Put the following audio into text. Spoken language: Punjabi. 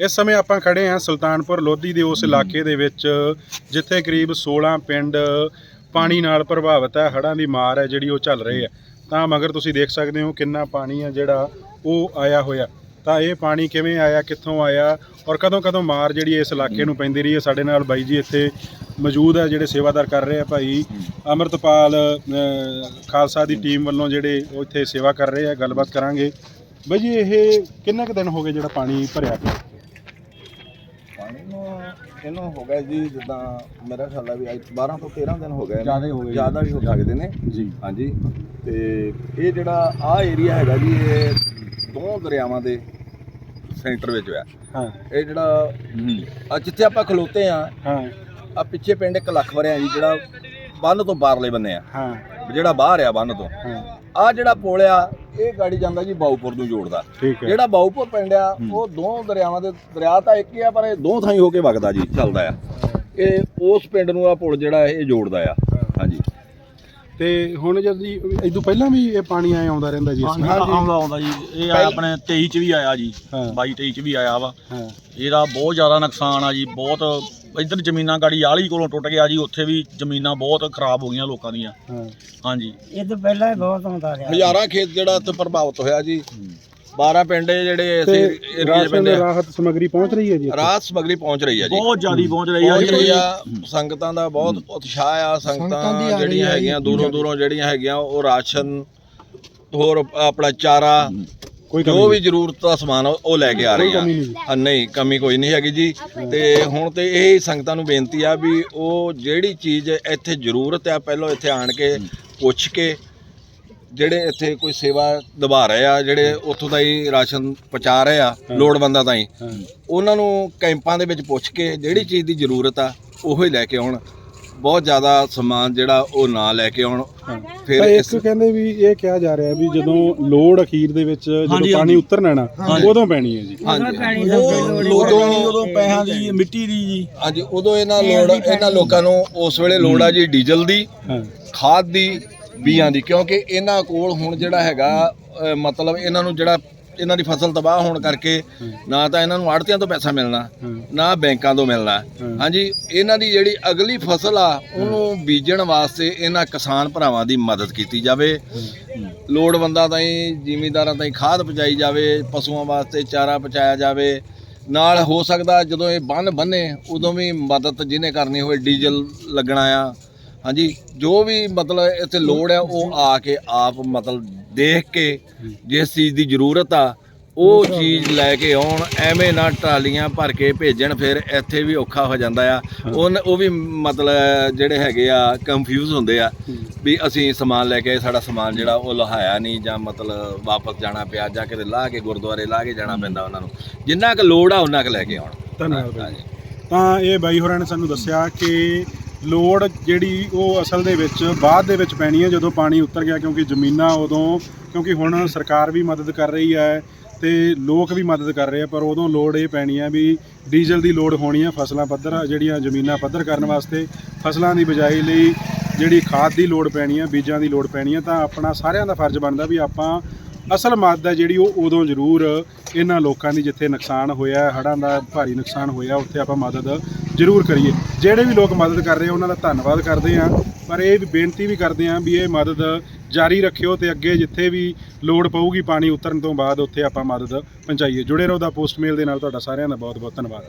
ਇਸ ਸਮੇਂ ਆਪਾਂ ਖੜੇ ਹਾਂ ਸੁਲਤਾਨਪੁਰ ਲੋਧੀ ਦੇ ਉਸ ਇਲਾਕੇ ਦੇ ਵਿੱਚ, ਜਿੱਥੇ ਕਰੀਬ 16 ਪਿੰਡ ਪਾਣੀ ਨਾਲ ਪ੍ਰਭਾਵਿਤ ਹੈ, ਹੜ੍ਹਾਂ ਦੀ ਮਾਰ ਹੈ ਜਿਹੜੀ ਉਹ ਚੱਲ ਰਹੀ ਹੈ। ਤਾਂ ਮਗਰ ਤੁਸੀਂ ਦੇਖ ਸਕਦੇ ਹੋ ਕਿੰਨਾ ਪਾਣੀ ਹੈ ਜਿਹੜਾ ਉਹ ਆਇਆ ਹੋਇਆ। ਤਾਂ ਇਹ ਪਾਣੀ ਕਿਵੇਂ ਆਇਆ, ਕਿੱਥੋਂ ਆਇਆ ਔਰ ਕਦੋਂ ਕਦੋਂ ਮਾਰ ਜਿਹੜੀ ਇਸ ਇਲਾਕੇ ਨੂੰ ਪੈਂਦੀ ਰਹੀ ਹੈ? ਸਾਡੇ ਨਾਲ ਬਾਈ ਜੀ ਇੱਥੇ ਮੌਜੂਦ ਹੈ, ਜਿਹੜੇ ਸੇਵਾਦਾਰ ਕਰ ਰਹੇ ਆ ਭਾਈ ਅਮਰਤਪਾਲ ਖਾਲਸਾ ਦੀ ਟੀਮ ਵੱਲੋਂ ਜਿਹੜੇ ਉਹ ਇੱਥੇ ਸੇਵਾ ਕਰ ਰਹੇ ਆ, ਗੱਲਬਾਤ ਕਰਾਂਗੇ। ਬਾਈ ਜੀ, ਇਹ ਕਿੰਨਾ ਕੁ ਦਿਨ ਹੋ ਗਏ ਜਿਹੜਾ ਪਾਣੀ ਭਰਿਆ? ਪਿਆ ਇਹਨੂੰ ਹੋ ਗਿਆ ਜੀ ਜਿੱਦਾਂ ਮੇਰਾ ਖਿਆਲ ਆ ਵੀ ਅੱਜ 12 ਤੋਂ 13 ਦਿਨ ਹੋ ਗਏ ਹੀ। ਜ਼ਿਆਦਾ ਵੀ ਹੋ ਸਕਦੇ ਨੇ। ਜੀ। ਹਾਂਜੀ। ਤੇ ਇਹ ਜਿਹੜਾ ਆ ਏਰੀਆ ਹੈਗਾ ਜੀ ਇਹ ਦੋ ਦਰਿਆਵਾਂ ਦੇ ਸੈਂਟਰ ਵਿੱਚ ਹੋਇਆ। ਹਾਂ। ਇਹ ਜਿਹੜਾ ਆ ਜਿੱਥੇ ਆਪਾਂ ਖਲੋਤੇ ਆ ਹਾਂ। ਆ ਪਿੱਛੇ ਪਿੰਡ ਇੱਕ ਲੱਖ ਵਰਿਆ ਜੀ ਜਿਹੜਾ ਬੰਨ ਤੋਂ ਪਾਰਲੇ ਬੰਨੇ ਆ। ਹਾਂ। ਜਿਹੜਾ ਬਾਹਰ ਆ ਬੰਨ ਤੋਂ। ਆ ਜਿਹੜਾ ਪੁਲ ਆ ਇਹ ਗਾੜੀ ਜਾਂਦਾ ਜੀ ਬਾਉਪੁਰ ਨੂੰ ਜੋੜਦਾ। ਜਿਹੜਾ ਬਾਉਪੁਰ ਪਿੰਡ ਆ ਉਹ ਦੋ ਦਰਿਆਵਾਂ ਦੇ ਦਰਿਆ ਤਾਂ ਇੱਕ ਹੀ ਆ ਪਰ ਇਹ ਦੋ ਥਾਈਂ ਹੋ ਕੇ ਵਗਦਾ ਜੀ ਚੱਲਦਾ ਆ। ਇਹ ਉਸ ਪਿੰਡ ਨੂੰ ਆ ਪੁਲ ਜਿਹੜਾ ਇਹ ਜੋੜਦਾ ਆ। ਹਾਂਜੀ। ਤੇ ਹੁਣ ਜਦ ਜੀ ਇਦੋਂ ਪਹਿਲਾਂ ਵੀ ਇਹ ਪਾਣੀ ਆਇਆ ਆਉਂਦਾ ਰਹਿੰਦਾ ਜੀ ਇਸ ਹਾਂਜੀ ਨਾਲ? ਆਉਂਦਾ ਆਉਂਦਾ ਜੀ। ਇਹ ਆਇਆ ਆਪਣੇ 23 ਚ ਵੀ ਆਇਆ ਜੀ। ਹਾਂ। 22 23 ਚ ਵੀ ਆਇਆ ਵਾ। ਹਾਂ। ਇਹਦਾ ਬਹੁਤ ਜ਼ਿਆਦਾ ਨੁਕਸਾਨ ਆ ਜੀ ਬਹੁਤ ਇੱਧਰ ਜ਼ਮੀਨਾਂ ਗਾੜੀ ਆਲੀ ਕੋਲੋਂ ਟੁੱਟ ਗਿਆ ਜੀ ਉੱਥੇ ਵੀ ਜ਼ਮੀਨਾਂ ਬਹੁਤ ਖਰਾਬ ਹੋ ਗਈਆਂ ਲੋਕਾਂ ਦੀਆਂ। ਹਾਂ। ਹਾਂਜੀ। ਇਹ ਤੋਂ ਪਹਿਲਾਂ ਹੀ ਬਹੁਤ ਆਉਂਦਾ ਰਿਹਾ। ਹਜ਼ਾਰਾਂ ਖੇਤ ਜਿਹੜਾ ਇੱਥੇ ਪ੍ਰਭਾਵਿਤ ਹੋਇਆ ਜੀ। 12 ਪਿੰਡ ਜਿਹੜੇ ਅਸੀਂ ਏਰੀਆ ਰਾਸ਼ਨ ਪੈਂਦੇ ਰਾਹਤ ਸਮਗਰੀ ਪਹੁੰਚ ਰਹੀ ਹੈ ਜੀ? ਰਾਤ ਸਮਗਰੀ ਪਹੁੰਚ ਰਹੀ ਆ ਜੀ। ਬਹੁਤ ਜ਼ਿਆਦੀ ਪਹੁੰਚ ਰਹੀ ਆ ਪਹੁੰਚ ਰਹੀ ਜੀ ਆ। ਸੰਗਤਾਂ ਦਾ ਬਹੁਤ ਉਤਸ਼ਾਹ ਆ ਸੰਗਤਾਂ ਜਿਹੜੀਆਂ ਹੈਗੀਆਂ ਦੂਰੋਂ ਦੂਰੋਂ ਜਿਹੜੀਆਂ ਹੈਗੀਆਂ ਉਹ ਰਾਸ਼ਨ ਹੋਰ ਆਪਣਾ ਚਾਰਾ ਕੋਈ ਜੋ ਵੀ ਜ਼ਰੂਰਤ ਦਾ ਸਮਾਨ ਆ, ਉਹ ਲੈ ਕੇ ਆ ਰਹੀਆਂ ਕਮੀ ਨਹੀਂ। ਕਮੀ ਕੋਈ ਨਹੀਂ ਹੈਗੀ ਜੀ। ਤੇ ਹੁਣ ਤੇ ਇਹ ਸੰਗਤਾਂ ਨੂੰ ਬੇਨਤੀ ਆ ਵੀ ਉਹ ਜਿਹੜੀ ਚੀਜ਼ ਇੱਥੇ ਜ਼ਰੂਰਤ ਆ ਪਹਿਲਾਂ ਇੱਥੇ ਆਣ ਕੇ ਪੁੱਛ ਕੇ ਜਿਹੜੇ ਇੱਥੇ ਕੋਈ ਸੇਵਾ ਨਿਭਾ ਰਹੇ ਆ ਜਿਹੜੇ ਉੱਥੋਂ ਦਾ ਹੀ ਰਾਸ਼ਨ ਪਹੁੰਚਾ ਰਹੇ ਆ ਲੋੜਵੰਦਾਂ ਤਾਈਂ ਹਾਂ। ਉਹਨਾਂ ਨੂੰ ਕੈਂਪਾਂ ਦੇ ਵਿੱਚ ਪੁੱਛ ਕੇ ਜਿਹੜੀ ਚੀਜ਼ ਦੀ ਜ਼ਰੂਰਤ ਆ ਉਹੋ ਹੀ ਲੈ ਕੇ ਆਉਣ। ਬਹੁਤ ਜ਼ਿਆਦਾ ਸਮਾਨ ਜਿਹੜਾ ਉਹ ਨਾ ਲੈ ਕੇ ਆਉਣ। ਫਿਰ ਤਾਂ ਇਸ ਇੱਕ ਕਹਿੰਦੇ ਵੀ ਇਹ ਕਿਹਾ ਜਾ ਰਿਹਾ ਵੀ ਜਦੋਂ ਲੋੜ ਅਖੀਰ ਦੇ ਵਿੱਚ ਜਦੋਂ ਹਾਂਜੀ, ਪਾਣੀ ਹਾਂਜੀ। ਉਤਰਨਾ ਨਾ ਉਦੋਂ ਪੈਣੀ ਹੈ ਜੀ। ਹਾਂਜੀ ਪੈਣੀ ਦਾ ਉਹ ਲੋੜ ਪੈਣੀ ਉਦੋਂ ਪੈਸਿਆਂ ਦੀ ਮਿੱਟੀ ਦੀ ਜੀ। ਹਾਂਜੀ ਉਦੋਂ ਇਹਨਾਂ ਲੋੜ ਇਹਨਾਂ ਲੋਕਾਂ ਨੂੰ ਉਸ ਵੇਲੇ ਲੋੜ ਆ ਜੀ ਡੀਜ਼ਲ ਦੀ ਹਾਂ। ਖਾਦ ਦੀ ਬੀਆਂ ਦੀ ਕਿਉਂਕਿ ਇਹਨਾਂ ਕੋਲ ਹੁਣ ਜਿਹੜਾ ਹੈਗਾ ਮਤਲਬ ਇਹਨਾਂ ਨੂੰ ਜਿਹੜਾ ਇਹਨਾਂ ਦੀ ਫਸਲ ਤਬਾਹ ਹੋਣ ਕਰਕੇ ਨਾ ਤਾਂ ਇਹਨਾਂ ਨੂੰ ਆੜਤੀਆਂ ਤੋਂ ਪੈਸਾ ਮਿਲਣਾ ਹਾਂ। ਨਾ ਬੈਂਕਾਂ ਤੋਂ ਮਿਲਣਾ। ਹਾਂ। ਹਾਂਜੀ ਇਹਨਾਂ ਦੀ ਜਿਹੜੀ ਅਗਲੀ ਫਸਲ ਆ ਉਹਨੂੰ ਬੀਜਣ ਵਾਸਤੇ ਇਹਨਾਂ ਕਿਸਾਨ ਭਰਾਵਾਂ ਦੀ ਮਦਦ ਕੀਤੀ ਜਾਵੇ। ਲੋੜਵੰਦਾਂ ਤਾਈਂ ਜ਼ਿਮੀਂਦਾਰਾਂ ਤਾਈਂ ਖਾਦ ਪਹੁੰਚਾਈ ਜਾਵੇ ਪਸ਼ੂਆਂ ਵਾਸਤੇ ਚਾਰਾ ਪਹੁੰਚਾਇਆ ਜਾਵੇ। ਨਾਲ ਹੋ ਸਕਦਾ ਜਦੋਂ ਇਹ ਬੰਨ ਬੰਨੇ ਉਦੋਂ ਵੀ ਮਦਦ ਜਿਹਨੇ ਕਰਨੀ ਹੋਵੇ ਡੀਜ਼ਲ ਲੱਗਣਾ ਆ। ਹਾਂਜੀ ਜੋ ਵੀ ਮਤਲਬ ਇੱਥੇ ਲੋੜ ਆ ਉਹ ਆ ਕੇ ਆਪ ਮਤਲਬ ਦੇਖ ਕੇ ਜਿਸ ਚੀਜ਼ ਦੀ ਜ਼ਰੂਰਤ ਆ ਉਹ ਚੀਜ਼ ਲੈ ਕੇ ਆਉਣ ਐਵੇਂ ਨਾ ਟਰਾਲੀਆਂ ਭਰ ਕੇ ਭੇਜਣ ਫਿਰ ਇੱਥੇ ਵੀ ਔਖਾ ਹੋ ਜਾਂਦਾ ਆ। ਉਹ ਉਹ ਵੀ ਮਤਲਬ ਜਿਹੜੇ ਹੈਗੇ ਆ ਕੰਫਿਊਜ਼ ਹੁੰਦੇ ਆ ਵੀ ਅਸੀਂ ਸਮਾਨ ਲੈ ਕੇ ਸਾਡਾ ਸਮਾਨ ਜਿਹੜਾ ਉਹ ਲਹਾਇਆ ਨਹੀਂ ਜਾਂ ਮਤਲਬ ਵਾਪਸ ਜਾਣਾ ਪਿਆ ਜਾਂ ਕਿਤੇ ਲਾਹ ਕੇ ਗੁਰਦੁਆਰੇ ਲਾਹ ਕੇ ਜਾਣਾ ਪੈਂਦਾ ਉਹਨਾਂ ਨੂੰ। ਜਿੰਨਾ ਕੁ ਲੋੜ ਆ ਉਹਨਾਂ ਕੁ ਲੈ ਕੇ ਆਉਣ। ਧੰਨਵਾਦ। ਤਾਂ ਇਹ ਬਾਈ ਹੋਰਾਂ ਨੇ ਸਾਨੂੰ ਦੱਸਿਆ ਕਿ ਲੋੜ ਜਿਹੜੀ ਉਹ ਅਸਲ ਦੇ ਵਿੱਚ ਬਾਅਦ ਦੇ ਵਿੱਚ ਪੈਣੀ ਹੈ ਜਦੋਂ ਪਾਣੀ ਉਤਰ ਗਿਆ, ਕਿਉਂਕਿ ਜ਼ਮੀਨਾਂ ਉਦੋਂ, ਕਿਉਂਕਿ ਹੁਣ ਸਰਕਾਰ ਵੀ ਮਦਦ ਕਰ ਰਹੀ ਹੈ ਤੇ ਲੋਕ ਵੀ ਮਦਦ ਕਰ ਰਹੇ ਆ, ਪਰ ਉਦੋਂ ਲੋੜ ਇਹ ਪੈਣੀ ਹੈ ਵੀ ਡੀਜ਼ਲ ਦੀ ਲੋੜ ਹੋਣੀ ਆ ਫਸਲਾਂ ਪੱਧਰ, ਜਿਹੜੀਆਂ ਜ਼ਮੀਨਾਂ ਪੱਧਰ ਕਰਨ ਵਾਸਤੇ ਫਸਲਾਂ ਦੀ ਬਿਜਾਈ ਲਈ ਜਿਹੜੀ ਖਾਦ ਦੀ ਲੋੜ ਪੈਣੀ ਹੈ, ਬੀਜਾਂ ਦੀ ਲੋੜ ਪੈਣੀ ਹੈ, ਤਾਂ ਆਪਣਾ ਸਾਰਿਆਂ ਦਾ ਫਰਜ਼ ਬਣਦਾ ਵੀ ਆਪਾਂ ਅਸਲ ਮਦਦ ਹੈ ਜਿਹੜੀ ਉਹ ਉਦੋਂ ਜ਼ਰੂਰ ਇਹਨਾਂ ਲੋਕਾਂ ਦੀ ਜਿੱਥੇ ਨੁਕਸਾਨ ਹੋਇਆ, ਹੜ੍ਹਾਂ ਦਾ ਭਾਰੀ ਨੁਕਸਾਨ ਹੋਇਆ, ਉੱਥੇ ਆਪਾਂ ਮਦਦ ਜ਼ਰੂਰ ਕਰੀਏ। ਜਿਹੜੇ ਵੀ ਲੋਕ ਮਦਦ ਕਰ ਰਹੇ ਆ, ਉਹਨਾਂ ਦਾ ਧੰਨਵਾਦ ਕਰਦੇ ਆ। ਪਰ ਇਹ ਵੀ ਬੇਨਤੀ ਵੀ ਕਰਦੇ ਆ ਵੀ ਇਹ ਮਦਦ ਜਾਰੀ ਰੱਖਿਓ ਤੇ ਅੱਗੇ ਜਿੱਥੇ ਵੀ ਲੋੜ ਪਊਗੀ ਪਾਣੀ ਉਤਰਨ ਤੋਂ ਬਾਅਦ ਉੱਥੇ ਆਪਾਂ ਮਦਦ ਪਹੁੰਚਾਈਏ। ਜੁੜੇ ਰਹੋ ਦਾ ਪੋਸਟਮੇਲ ਦੇ ਨਾਲ, ਤੁਹਾਡਾ ਸਾਰਿਆਂ ਦਾ ਬਹੁਤ ਬਹੁਤ ਧੰਨਵਾਦ।